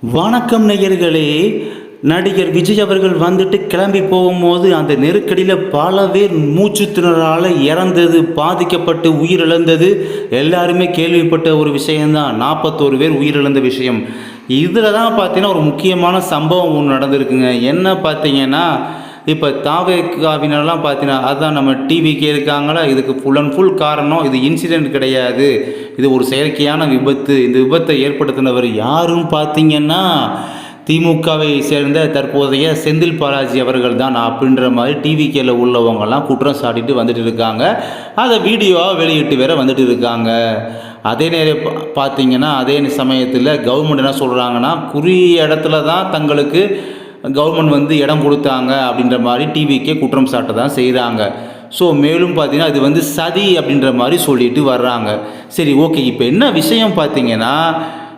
வணக்கம் நேயர்களே. நடிகர் விஜய் அவர்கள் வந்துட்டு கிளம்பி போகும்போது அந்த நெருக்கடியில் பல பேர் மூச்சு திணறால் இறந்தது பாதிக்கப்பட்டு உயிரிழந்தது. எல்லாருமே கேள்விப்பட்ட ஒரு விஷயம்தான். நாற்பத்தோரு பேர் உயிரிழந்த விஷயம். இதில் தான் பார்த்தீங்கன்னா ஒரு முக்கியமான சம்பவம் ஒன்று நடந்திருக்குங்க. என்ன பார்த்தீங்கன்னா இப்போ தாவேக்காவினெல்லாம் பார்த்தீங்கன்னா அதுதான் நம்ம டிவிக்கே இருக்காங்களா? இதுக்கு ஃபுல் அண்ட் ஃபுல் காரணம் இது இன்சிடெண்ட் கிடையாது. இது ஒரு செயற்கையான விபத்து. இந்த விபத்தை ஏற்படுத்தினவர் யாரும் பார்த்தீங்கன்னா திமுகவை சேர்ந்த தற்போதைய செந்தில் பாலாஜி அவர்கள் தான் அப்படின்ற மாதிரி டிவிக்கேல உள்ளவங்கெல்லாம் குற்றம் சாட்டிட்டு வந்துட்டு இருக்காங்க. அதை வீடியோவாக வெளியிட்டு வேற வந்துட்டு இருக்காங்க. அதே நேரம் பார்த்தீங்கன்னா அதே சமயத்தில் கவர்மெண்ட் என்ன சொல்கிறாங்கன்னா குறிய இடத்துல தான் தங்களுக்கு கவர்மெண்ட் வந்து இடம் கொடுத்தாங்க அப்படின்ற மாதிரி டிவிக்கே குற்றம் சாட்ட தான் செய்கிறாங்க ஸோ மேலும் பார்த்தீங்கன்னா இது வந்து சதி அப்படின்ற மாதிரி சொல்லிட்டு வர்றாங்க. சரி ஓகே இப்போ என்ன விஷயம் பார்த்தீங்கன்னா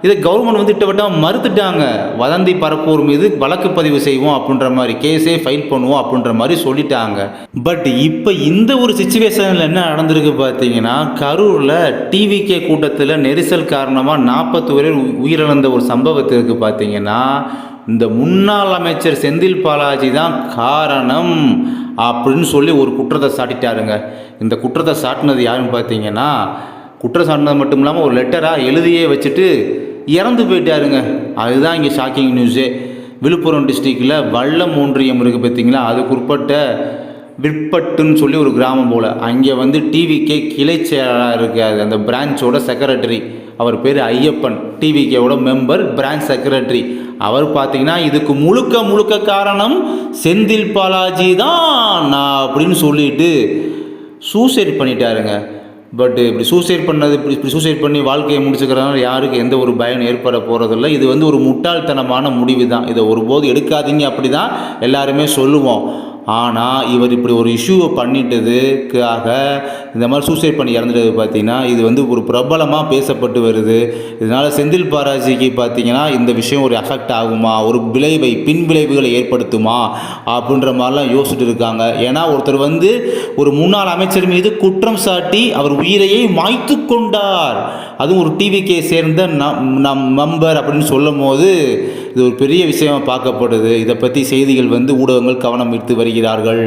இதை கவர்மெண்ட் வந்து திட்டவட்டம் மறுத்துட்டாங்க. வதந்தி பரப்போர் மீது வழக்கு பதிவு செய்வோம் அப்படின்ற மாதிரி கேஸே ஃபைல் பண்ணுவோம் அப்படின்ற மாதிரி சொல்லிட்டாங்க. பட் இப்போ இந்த ஒரு சுச்சுவேஷனில் என்ன நடந்திருக்கு பார்த்தீங்கன்னா கரூரில் டிவிகே கூட்டத்தில் நெரிசல் காரணமாக நாற்பத்தி பேர் உயிரிழந்த ஒரு சம்பவத்திற்கு பார்த்தீங்கன்னா இந்த முன்னாள் அமைச்சர் செந்தில் பாலாஜி தான் காரணம் அப்படின்னு சொல்லி ஒரு குற்றத்தை சாட்டிட்டாருங்க. இந்த குற்றத்தை சாட்டினது யாருன்னு பார்த்தீங்கன்னா குற்றம் சாட்டினது மட்டும் இல்லாமல் ஒரு லெட்டராக எழுதியே வச்சுட்டு இறந்து போயிட்டாருங்க. அதுதான் இங்கே ஷாக்கிங் நியூஸே விழுப்புரம் டிஸ்ட்ரிக்டில் வல்லம் ஒன்றியம் இருக்குது பார்த்தீங்களா? அதுக்கு உட்பட்ட விற்பட்டுன்னு சொல்லி ஒரு கிராமம் போல். அங்கே வந்து டிவிக்கே கிளை செயலாளராக இருக்காது அந்த பிரான்ச்சோட செக்ரட்டரி அவர் பேர் ஐயப்பன். டிவிகேவோட மெம்பர் பிரான்ச் செக்ரட்டரி அவர் பார்த்தீங்கன்னா இதுக்கு முழுக்க முழுக்க காரணம் செந்தில் பாலாஜி தான் நான் அப்படின்னு சொல்லிட்டு சூசைட் பண்ணிட்டாருங்க. பட் இப்படி சூசைட் பண்ணது இப்படி இப்படி சூசைட் பண்ணி வாழ்க்கையை முடிச்சுக்கிறதுனால யாருக்கு எந்த ஒரு பயன் ஏற்பட போகிறதில்ல இது வந்து ஒரு முட்டாள்தனமான முடிவு தான். இதை ஒருபோது எடுக்காதீங்க அப்படி தான் எல்லாருமே சொல்லுவோம். ஆனால் இவர் இப்படி ஒரு இஷ்யூவை பண்ணிட்டதுக்காக இந்த மாதிரி சூசைட் பண்ணி இறந்துட்டது பார்த்திங்கன்னா இது வந்து ஒரு பிரபலமாக பேசப்பட்டு வருது. இதனால் செந்தில் பாராஜிக்கு பார்த்தீங்கன்னா இந்த விஷயம் ஒரு அஃபெக்ட் ஆகுமா? ஒரு விளைவை பின் விளைவுகளை ஏற்படுத்துமா? அப்படின்ற மாதிரிலாம் யோசிச்சுட்டு இருக்காங்க. ஏன்னா ஒருத்தர் வந்து ஒரு முன்னாள் அமைச்சர் மீது குற்றம் சாட்டி அவர் உயிரையே மாய்த்து கொண்டார். அதுவும் ஒரு டிவிக்கே சேர்ந்த நம் நம் மெம்பர் அப்படின்னு சொல்லும் போது இது ஒரு பெரிய விஷயமாக பார்க்கப்படுது. இதை பற்றி செய்திகள் வந்து ஊடகங்கள் கவனம் ஈர்த்து வருகிறார்கள்.